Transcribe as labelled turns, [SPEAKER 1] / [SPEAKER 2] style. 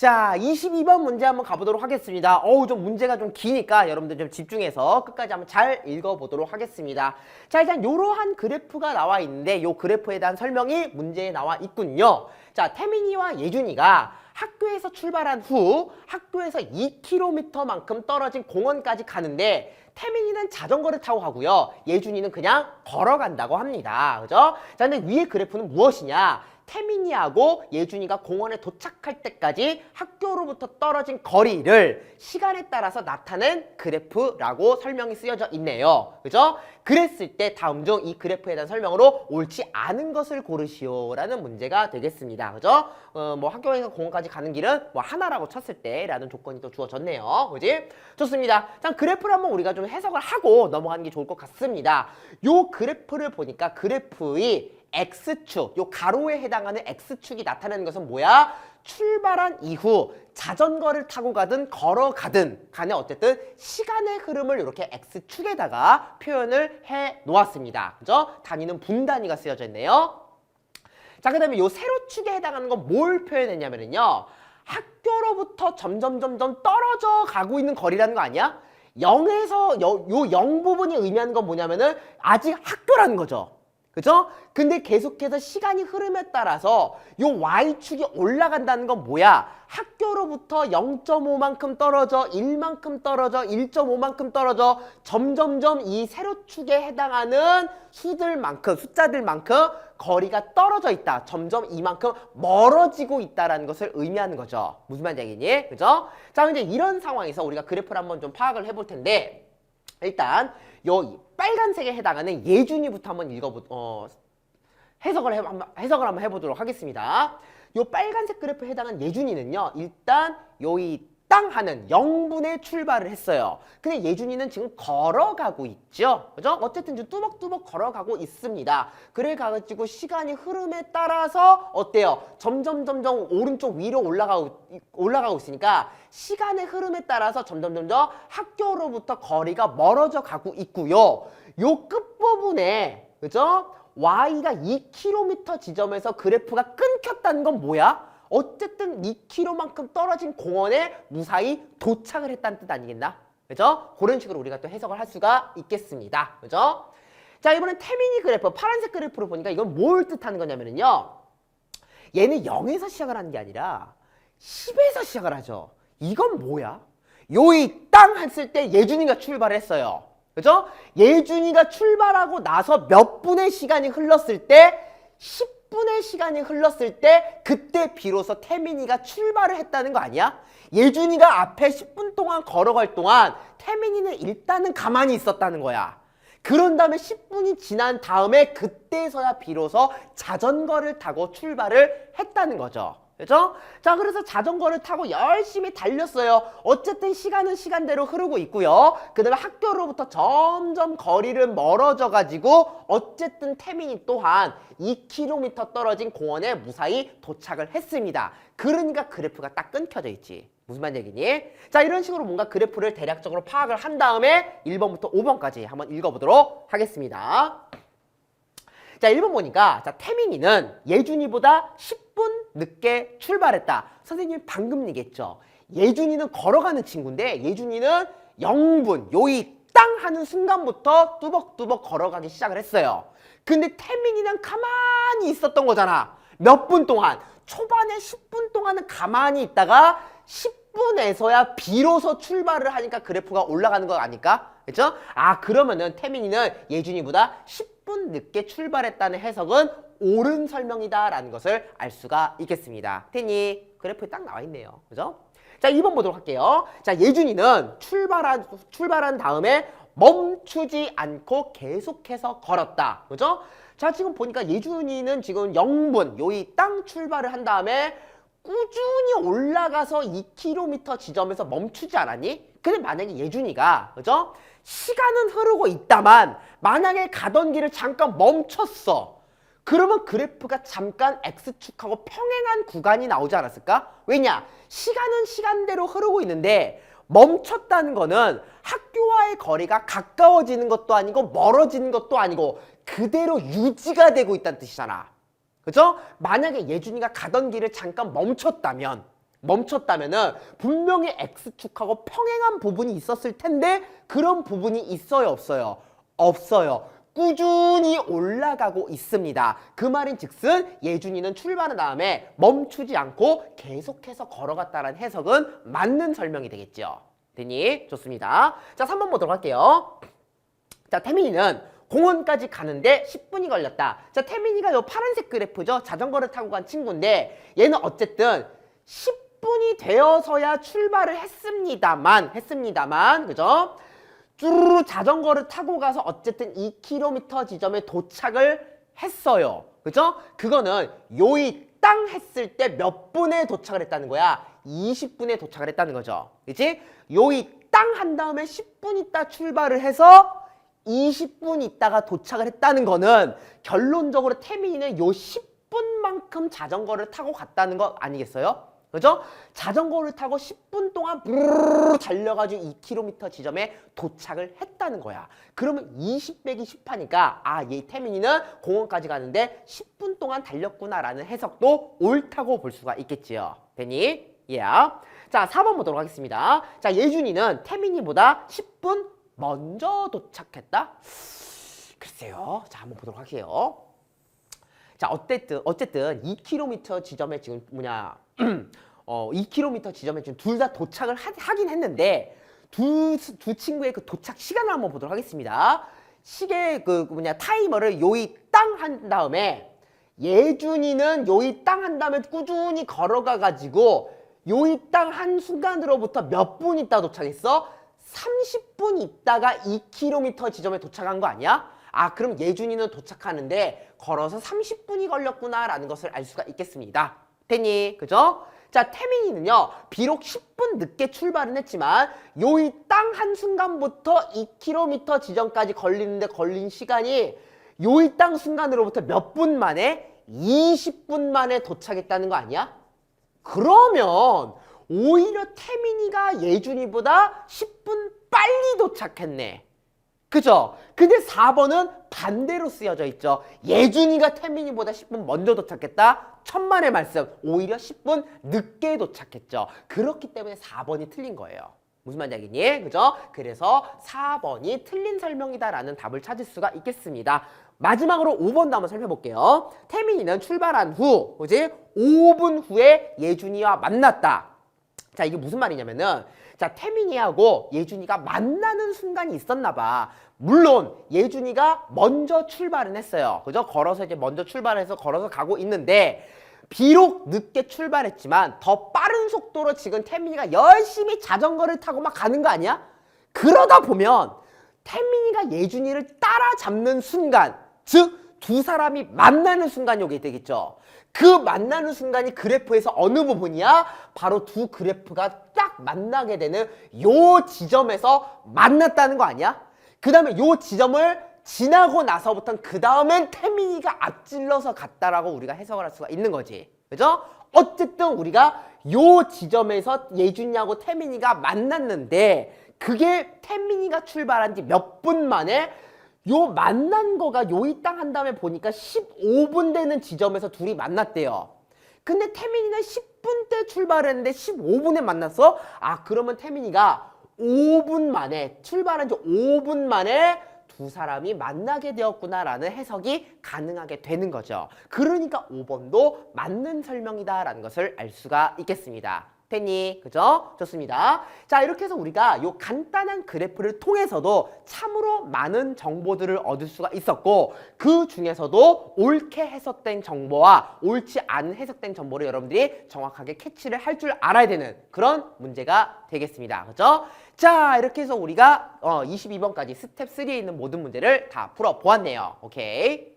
[SPEAKER 1] 자, 22번 문제 한번 가보도록 하겠습니다. 어우, 좀 문제가 좀 기니까 여러분들 좀 집중해서 끝까지 한번 잘 읽어보도록 하겠습니다. 자, 일단 이러한 그래프가 나와 있는데 이 그래프에 대한 설명이 문제에 나와 있군요. 자, 태민이와 예준이가 학교에서 출발한 후 학교에서 2km만큼 떨어진 공원까지 가는데 태민이는 자전거를 타고 가고요. 예준이는 그냥 걸어간다고 합니다. 그죠? 자, 근데 위에 그래프는 무엇이냐? 태민이하고 예준이가 공원에 도착할 때까지 학교로부터 떨어진 거리를 시간에 따라서 나타낸 그래프라고 설명이 쓰여져 있네요. 그죠? 그랬을 때 다음 중 이 그래프에 대한 설명으로 옳지 않은 것을 고르시오라는 문제가 되겠습니다. 그죠? 어, 뭐 학교에서 공원까지 가는 길은 뭐 하나라고 쳤을 때라는 조건이 또 주어졌네요. 그지? 좋습니다. 자, 그래프를 한번 우리가 좀 해석을 하고 넘어가는 게 좋을 것 같습니다. 요 그래프를 보니까 그래프의 X축, 요 가로에 해당하는 X축이 나타나는 것은 뭐야? 출발한 이후 자전거를 타고 가든 걸어가든 간에 어쨌든 시간의 흐름을 이렇게 X축에다가 표현을 해 놓았습니다. 그죠? 단위는 분단위가 쓰여져 있네요. 자, 그 다음에 요 세로축에 해당하는 건 뭘 표현했냐면요. 학교로부터 점점 점점 떨어져 가고 있는 거리라는 거 아니야? 0에서 요, 요0 부분이 의미하는 건 뭐냐면은 아직 학교라는 거죠. 그죠? 근데 계속해서 시간이 흐름에 따라서 요 Y축이 올라간다는 건 뭐야? 학교로부터 0.5만큼 떨어져, 1만큼 떨어져, 1.5만큼 떨어져 점점점 이 세로축에 해당하는 수들만큼, 숫자들만큼 거리가 떨어져 있다. 점점 이만큼 멀어지고 있다라는 것을 의미하는 거죠. 무슨 말인지 알겠니? 그죠? 자, 이제 이런 상황에서 우리가 그래프를 한번 좀 파악을 해볼 텐데 일단 요 빨간색에 해당하는 예준이부터 한번 읽어보 어 해석을 해 한번 해석을 한번 해보도록 하겠습니다. 요 빨간색 그래프에 해당한 예준이는요. 일단 요이 땅 하는 0분의 출발을 했어요. 근데 예준이는 지금 걸어가고 있죠. 그죠? 어쨌든 지금 뚜벅뚜벅 걸어가고 있습니다. 그래가지고 시간이 흐름에 따라서 어때요? 점점 점점 오른쪽 위로 올라가고 올라가고 있으니까 시간의 흐름에 따라서 점점 점점 학교로부터 거리가 멀어져 가고 있고요. 요 끝부분에 그죠? y가 2km 지점에서 그래프가 끊겼다는 건 뭐야? 어쨌든 2km만큼 떨어진 공원에 무사히 도착을 했다는 뜻 아니겠나? 그죠? 그런 식으로 우리가 또 해석을 할 수가 있겠습니다. 그죠? 자, 이번엔 태민이 그래프, 파란색 그래프를 보니까 이건 뭘 뜻하는 거냐면요. 얘는 0에서 시작을 하는 게 아니라 10에서 시작을 하죠. 이건 뭐야? 요이 땅 했을 때 예준이가 출발했어요. 그죠? 예준이가 출발하고 나서 몇 분의 시간이 흘렀을 때 10 시간이 흘렀을 때 그때 비로소 태민이가 출발을 했다는 거 아니야? 예준이가 앞에 10분 동안 걸어갈 동안 태민이는 일단은 가만히 있었다는 거야. 그런 다음에 10분이 지난 다음에 그때서야 비로소 자전거를 타고 출발을 했다는 거죠. 그죠? 자, 그래서 자전거를 타고 열심히 달렸어요. 어쨌든 시간은 시간대로 흐르고 있고요. 그 다음에 학교로부터 점점 거리를 멀어져 가지고 어쨌든 태민이 또한 2km 떨어진 공원에 무사히 도착을 했습니다. 그러니까 그래프가 딱 끊겨져 있지. 무슨 말 얘기니? 자, 이런 식으로 뭔가 그래프를 대략적으로 파악을 한 다음에 1번부터 5번까지 한번 읽어보도록 하겠습니다. 자, 1번 보니까 자, 태민이는 예준이보다 10분 늦게 출발했다. 선생님이 방금 얘기했죠. 예준이는 걸어가는 친구인데 예준이는 0분, 요이 땅 하는 순간부터 뚜벅뚜벅 걸어가기 시작을 했어요. 근데 태민이는 가만히 있었던 거잖아. 몇 분 동안. 초반에 10분 동안은 가만히 있다가 10분에서야 비로소 출발을 하니까 그래프가 올라가는 거 아닐까? 그죠? 아, 그러면은 태민이는 예준이보다 10분 늦게 출발했다는 해석은 옳은 설명이다라는 것을 알 수가 있겠습니다. 테니 그래프에 딱 나와 있네요. 그죠? 자, 2번 보도록 할게요. 자, 예준이는 출발한, 출발한 다음에 멈추지 않고 계속해서 걸었다. 그죠? 자, 지금 보니까 예준이는 지금 0분, 요이 땅 출발을 한 다음에 꾸준히 올라가서 2km 지점에서 멈추지 않았니? 근데 만약에 예준이가, 그죠? 시간은 흐르고 있다만, 만약에 가던 길을 잠깐 멈췄어. 그러면 그래프가 잠깐 X축하고 평행한 구간이 나오지 않았을까? 왜냐? 시간은 시간대로 흐르고 있는데 멈췄다는 거는 학교와의 거리가 가까워지는 것도 아니고 멀어지는 것도 아니고 그대로 유지가 되고 있다는 뜻이잖아. 그죠? 만약에 예준이가 가던 길을 잠깐 멈췄다면 멈췄다면은 분명히 X축하고 평행한 부분이 있었을 텐데 그런 부분이 있어요 없어요? 없어요. 꾸준히 올라가고 있습니다. 그 말인 즉슨 예준이는 출발한 다음에 멈추지 않고 계속해서 걸어갔다는 해석은 맞는 설명이 되겠죠. 되니? 좋습니다. 자, 3번 보도록 할게요. 자, 태민이는 공원까지 가는데 10분이 걸렸다. 자, 태민이가 요 파란색 그래프죠. 자전거를 타고 간 친구인데 얘는 어쨌든 10분이 되어서야 출발을 했습니다만, 했습니다만, 그죠? 쭈루루 자전거를 타고 가서 어쨌든 2km 지점에 도착을 했어요. 그죠? 그거는 요이 땅 했을 때 몇 분에 도착을 했다는 거야? 20분에 도착을 했다는 거죠. 그치? 요이 땅 한 다음에 10분 있다 출발을 해서 20분 있다가 도착을 했다는 거는 결론적으로 태민이는 요 10분만큼 자전거를 타고 갔다는 거 아니겠어요? 그죠? 자전거를 타고 10분 동안 부르르 달려가지고 2km 지점에 도착을 했다는 거야. 그러면 20 빼기 10 하니까 아, 얘 태민이는 공원까지 가는데 10분 동안 달렸구나라는 해석도 옳다고 볼 수가 있겠지요. 되니? 예. 자, 4번 보도록 하겠습니다. 자, 예준이는 태민이보다 10분 먼저 도착했다? 글쎄요. 자, 한번 보도록 할게요. 자, 어쨌든 어쨌든 2km 지점에 지금 뭐냐 어 2km 지점에 지금 둘 다 도착을 하, 긴 했는데 두, 두 친구의 그 도착 시간을 한번 보도록 하겠습니다. 시계 그 뭐냐 타이머를 요이 땅 한 다음에 예준이는 요이 땅 한 다음에 꾸준히 걸어가 가지고 요이 땅 한 순간으로부터 몇 분 있다 도착했어? 30분 있다가 2km 지점에 도착한 거 아니야? 아, 그럼 예준이는 도착하는데 걸어서 30분이 걸렸구나 라는 것을 알 수가 있겠습니다. 됐니? 그죠? 자, 태민이는요, 비록 10분 늦게 출발은 했지만, 요이 땅 한순간부터 2km 지점까지 걸리는데 걸린 시간이 요이 땅 순간으로부터 몇 분 만에? 20분 만에 도착했다는 거 아니야? 그러면 오히려 태민이가 예준이보다 10분 빨리 도착했네. 그죠? 근데 4번은 반대로 쓰여져 있죠. 예준이가 태민이보다 10분 먼저 도착했다. 천만의 말씀. 오히려 10분 늦게 도착했죠. 그렇기 때문에 4번이 틀린 거예요. 무슨 말인지 알겠니? 그죠? 그래서 4번이 틀린 설명이다라는 답을 찾을 수가 있겠습니다. 마지막으로 5번도 한번 살펴볼게요. 태민이는 출발한 후, 그지? 5분 후에 예준이와 만났다. 자, 이게 무슨 말이냐면은 자, 태민이하고 예준이가 만나는 순간이 있었나 봐. 물론 예준이가 먼저 출발은 했어요. 그죠? 걸어서 이제 먼저 출발해서 걸어서 가고 있는데 비록 늦게 출발했지만 더 빠른 속도로 지금 태민이가 열심히 자전거를 타고 막 가는 거 아니야? 그러다 보면 태민이가 예준이를 따라잡는 순간, 즉 두 사람이 만나는 순간이 오게 되겠죠. 그 만나는 순간이 그래프에서 어느 부분이야? 바로 두 그래프가 딱 만나게 되는 요 지점에서 만났다는 거 아니야? 그 다음에 요 지점을 지나고 나서부터는 그 다음엔 태민이가 앞질러서 갔다라고 우리가 해석을 할 수가 있는 거지. 그죠? 어쨌든 우리가 요 지점에서 예준이하고 태민이가 만났는데 그게 태민이가 출발한 지 몇 분 만에 요 만난 거가 요이 땅 한 다음에 보니까 15분 되는 지점에서 둘이 만났대요. 근데 태민이는 10분 때 출발했는데 15분에 만났어? 아, 그러면 태민이가 5분 만에, 출발한 지 5분 만에 두 사람이 만나게 되었구나라는 해석이 가능하게 되는 거죠. 그러니까 5번도 맞는 설명이다라는 것을 알 수가 있겠습니다. 됐니? 그죠? 좋습니다. 자, 이렇게 해서 우리가 요 간단한 그래프를 통해서도 참으로 많은 정보들을 얻을 수가 있었고 그 중에서도 옳게 해석된 정보와 옳지 않은 해석된 정보를 여러분들이 정확하게 캐치를 할 줄 알아야 되는 그런 문제가 되겠습니다. 그죠? 자, 이렇게 해서 우리가 어, 22번까지 스텝 3에 있는 모든 문제를 다 풀어 보았네요. 오케이.